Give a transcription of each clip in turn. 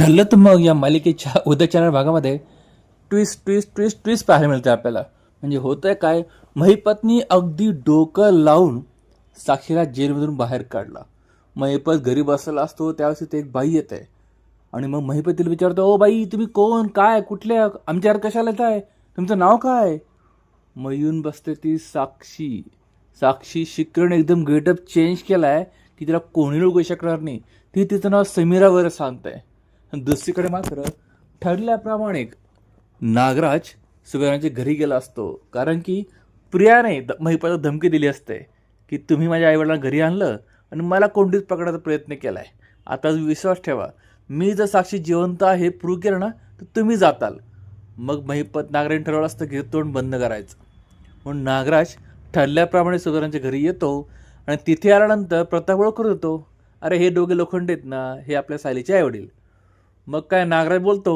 ठरलं तर मग या मालिकेच्या उद्याच्या भागामध्ये ट्विस्ट ट्विस्ट ट्विस्ट ट्विस्ट पाहायला मिळते आपल्याला. म्हणजे होतंय काय? महिपतनी अगदी डोकं लावून साक्षीला जेलमधून बाहेर काढला. महिपत घरी बसलेला असतो त्यावेळेस तिथे एक बाई येते. आणि मग महिपतीला विचारतो ओ बाई तुम्ही कोण? काय? कुठले? आमच्यावर कशाला येत आहे तुमचं नाव काय? मग येऊन बसते ती साक्षी. साक्षी शिकरण एकदम गेटअप चेंज केला आहे की तिला कोणी लोक शकणार नाही. ती तिचं नाव समीरावर सांगत सांगते. दुसरीकडे मात्र ठरल्याप्रमाणे नागराज सुगरांच्या घरी गेला असतो. कारण की प्रियाने द- महिपाला धमकी दिली असते की तुम्ही माझ्या आईवडिलांना घरी आणलं आणि मला कोंडीत पकडायचा प्रयत्न केला आहे आता विश्वास ठेवा. मी जर साक्षी जिवंत आहे प्रूव्ह केलं ना तर तुम्ही जाताल. मग महिपत नागराने ठरवलं असतं की तोंड बंद करायचं. म्हणून नागराज ठरल्याप्रमाणे सुगरांच्या घरी येतो आणि तिथे आल्यानंतर प्रताप ओळख करत येतो. अरे हे दोघे लोखंड आहेत ना हे आपल्या सालीचे आईवडील. मग काय नागराज बोलतो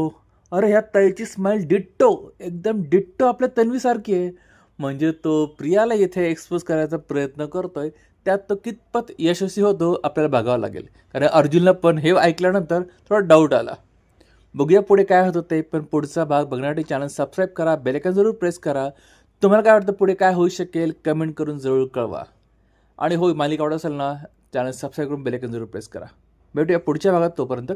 अरे ह्या ताईची स्माईल डिट्टो एकदम डिट्टो आपल्या तन्वीसारखी आहे. म्हणजे तो प्रियाला इथे एक्सपोज करायचा प्रयत्न करतोय त्यात तो कितपत यशस्वी होतो आपल्याला बघावं लागेल. कारण अर्जुनला पण हे ऐकल्यानंतर थोडा डाऊट आला. बघूया पुढे काय होतं ते पण पुढचा भाग बघण्यासाठी चॅनल सबस्क्राईब करा बेलेकन जरूर प्रेस करा. तुम्हाला काय वाटतं पुढे काय होऊ शकेल कमेंट करून जरूर कळवा. आणि होय मालिका आवडत असेल ना चॅनल सबस्क्राईब करून बेलेकन जरूर प्रेस करा. भेटूया पुढच्या भागात तोपर्यंत